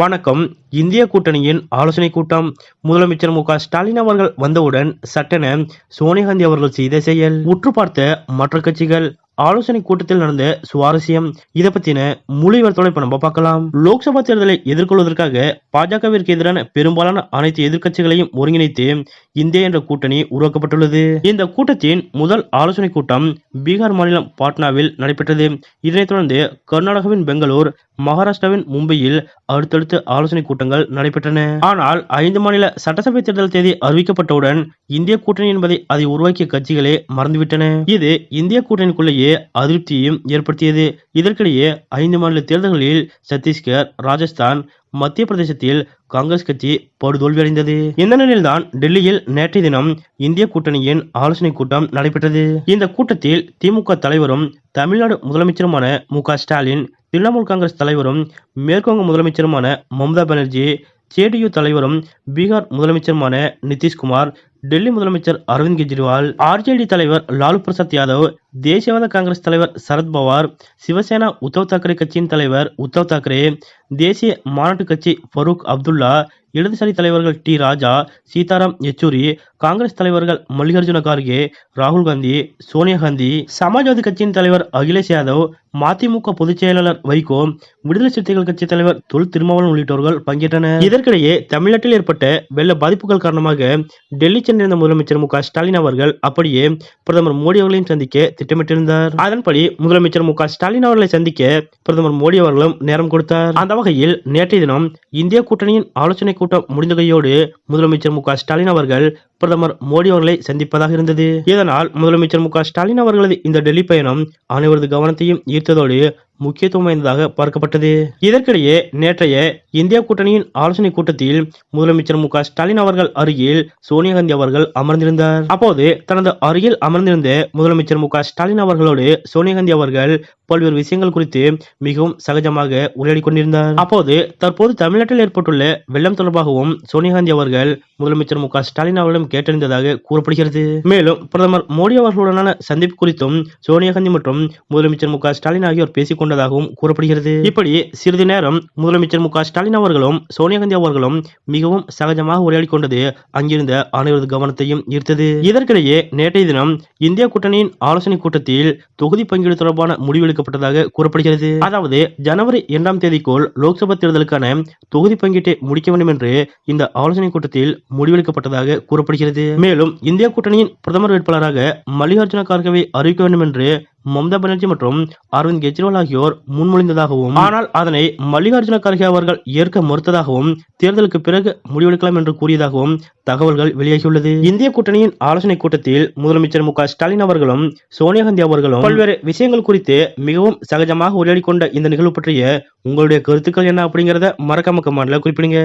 வணக்கம். இந்திய கூட்டணியின் ஆலோசனை கூட்டம். முதலமைச்சர் மு க ஸ்டாலின் அவர்கள் வந்தவுடன் சட்டென சோனியா காந்தி அவர்கள் செய்த செயல். உற்று பார்த்த மற்ற கட்சிகள் ஆலோசனை கூட்டத்தில் நடந்த சுவாரஸ்யம் இதை பத்தின முழு இப்ப நம்ம பார்க்கலாம். லோக்சபா தேர்தலை எதிர்கொள்வதற்காக பாஜகவிற்கு எதிரான பெரும்பாலான அனைத்து எதிர்க்கட்சிகளையும் ஒருங்கிணைத்து இந்தியா என்ற கூட்டணி உருவாக்கப்பட்டுள்ளது. இந்த கூட்டத்தின் முதல் ஆலோசனை கூட்டம் பீகார் மாநிலம் பாட்னாவில் நடைபெற்றது. இதனைத் தொடர்ந்து கர்நாடகாவின் பெங்களூர் மகாராஷ்டிராவின் மும்பையில் அடுத்தடுத்து ஆலோசனை கூட்டங்கள் நடைபெற்றன. ஆனால் ஐந்து மாநில சட்டசபை தேர்தல் தேதி அறிவிக்கப்பட்டவுடன் இந்திய கூட்டணி என்பதை அதை உருவாக்கிய கட்சிகளே மறந்துவிட்டன. இது இந்திய கூட்டணிக்குள்ளேயே மக்களிடையே அதிருப்தியையும் ஏற்படுத்தியது. இதற்கிடையே ஐந்து மாநில தேர்தல்களில் சத்தீஸ்கர் ராஜஸ்தான் மத்திய பிரதேசத்தில் காங்கிரஸ் கட்சி படுதோல்வியடைந்தது. இந்த நிலையில்தான் டெல்லியில் நேற்றைய தினம் இந்திய கூட்டணியின் ஆலோசனை கூட்டம் நடைபெற்றது. இந்த கூட்டத்தில் திமுக தலைவரும் தமிழ்நாடு முதலமைச்சருமான மு ஸ்டாலின் திரிணாமுல் காங்கிரஸ் தலைவரும் மேற்குவங்க முதலமைச்சருமான மம்தா பானர்ஜி ஜேடியு தலைவரும் பீகார் முதலமைச்சருமான நிதிஷ்குமார் டெல்லி முதலமைச்சர் அரவிந்த் கெஜ்ரிவால் ஆர்ஜேடி தலைவர் லாலு பிரசாத் யாதவ் தேசியவாத காங்கிரஸ் தலைவர் சரத்பவார் சிவசேனா உத்தவ் தாக்கரே கட்சியின் தலைவர் உத்தவ் தாக்கரே தேசிய மாநாட்டு கட்சி ஃபரூக் அப்துல்லா இடதுசாரி தலைவர்கள் டி ராஜா சீதாராம் யெச்சூரி காங்கிரஸ் தலைவர்கள் மல்லிகார்ஜுன கார்கே ராகுல் காந்தி சோனியா காந்தி சமாஜ்வாதி கட்சியின் தலைவர் அகிலேஷ் யாதவ் மதிமுக பொதுச் செயலாளர் வைகோ விடுதலை சிறுத்தைகள் கட்சி தலைவர் தொல் திருமாவளவன் உள்ளிட்டோர்கள் பங்கேற்றனர். இதற்கிடையே தமிழ்நாட்டில் ஏற்பட்ட வெள்ள பாதிப்புகள் காரணமாக டெல்லி சென்றிருந்த முதலமைச்சர் மு க ஸ்டாலின் அவர்கள் அப்படியே பிரதமர் மோடி அவர்களையும் சந்திக்க திட்டமிட்டிருந்தார். அதன்படி முதலமைச்சர் மு க ஸ்டாலின் அவர்களை சந்திக்க பிரதமர் மோடி அவர்களும் நேரம் கொடுத்தார். அந்த வகையில் நேற்றைய தினம் இந்திய கூட்டணியின் ஆலோசனை கூட்டம் முடிந்த கையோடு முதலமைச்சர் மு க ஸ்டாலின் அவர்கள் பிரதமர் மோடி அவர்களை சந்திப்பதாக இருந்தது. இதனால் முதலமைச்சர் மு ஸ்டாலின் அவர்களது இந்த டெல்லி பயணம் அனைவரது கவனத்தையும் ஈர்த்ததோடு முக்கியத்துவம் வாய்ந்ததாக பார்க்கப்பட்டது. இதற்கிடையே நேற்றைய இந்திய கூட்டணியின் ஆலோசனை கூட்டத்தில் முதலமைச்சர் மு ஸ்டாலின் அவர்கள் அருகில் சோனியா காந்தி அவர்கள் அமர்ந்திருந்தார். அப்போது தனது அருகில் அமர்ந்திருந்த முதலமைச்சர் மு ஸ்டாலின் அவர்களோடு சோனியா காந்தி அவர்கள் பல்வேறு விஷயங்கள் குறித்து மிகவும் சகஜமாக உரையாடி கொண்டிருந்தார். அப்போது தற்போது தமிழ்நாட்டில் ஏற்பட்டுள்ள வெள்ளம் தொடர்பாகவும் சோனியா காந்தி அவர்கள் முதலமைச்சர் மு க ஸ்டாலின் அவர்களிடம் கேட்டறிந்ததாக கூறப்படுகிறது. மேலும் பிரதமர் மோடி அவர்களுடனான சந்திப்பு குறித்தும் சோனியா காந்தி மற்றும் முதலமைச்சர் மு க ஸ்டாலின் ஆகியோர் பேசிக் கொண்டதாகவும் கூறப்படுகிறது. இப்படி சிறிது நேரம் முதலமைச்சர் மு க ஸ்டாலின் அவர்களும் சோனியா காந்தி அவர்களும் மிகவும் சகஜமாக உரையாடி கொண்டது அங்கிருந்த அனைவரது கவனத்தையும் ஈர்த்தது. இதற்கிடையே நேற்றைய தினம் இந்திய கூட்டணியின் ஆலோசனை கூட்டத்தில் தொகுதி பங்கீடு தொடர்பான முடிவெடுக்கப்பட்டதாக கூறப்படுகிறது. அதாவது ஜனவரி இரண்டாம் தேதிக்குள் லோக்சபா தேர்தலுக்கான தொகுதி பங்கீட்டை முடிக்க வேண்டும் என்று இந்த ஆலோசனை கூட்டத்தில் முடிவெடுக்கப்பட்டதாக கூறப்படுகிறது. மேலும் இந்திய கூட்டணியின் பிரதமர் வேட்பாளராக மல்லிகார்ஜுன கார்கவை அறிவிக்க வேண்டும் என்று மம்தா பானர்ஜி மற்றும் அரவிந்த் கெஜ்ரிவால் ஆகியோர் முன்மொழிந்ததாகவும் ஆனால் அதனை மல்லிகார்ஜுன கார்கே அவர்கள் ஏற்க மறுத்ததாகவும் தேர்தலுக்கு பிறகு முடிவெடுக்கலாம் என்று கூறியதாகவும் தகவல்கள் வெளியாகியுள்ளது. இந்திய கூட்டணியின் ஆலோசனை கூட்டத்தில் முதலமைச்சர் மு ஸ்டாலின் அவர்களும் சோனியா காந்தி அவர்களும் பல்வேறு விஷயங்கள் குறித்து மிகவும் சகஜமாக உரையாடி கொண்ட இந்த நிகழ்வு பற்றிய உங்களுடைய கருத்துக்கள் என்ன அப்படிங்கறத மறக்காம கமாண்ட்ல குறிப்பிடுங்க.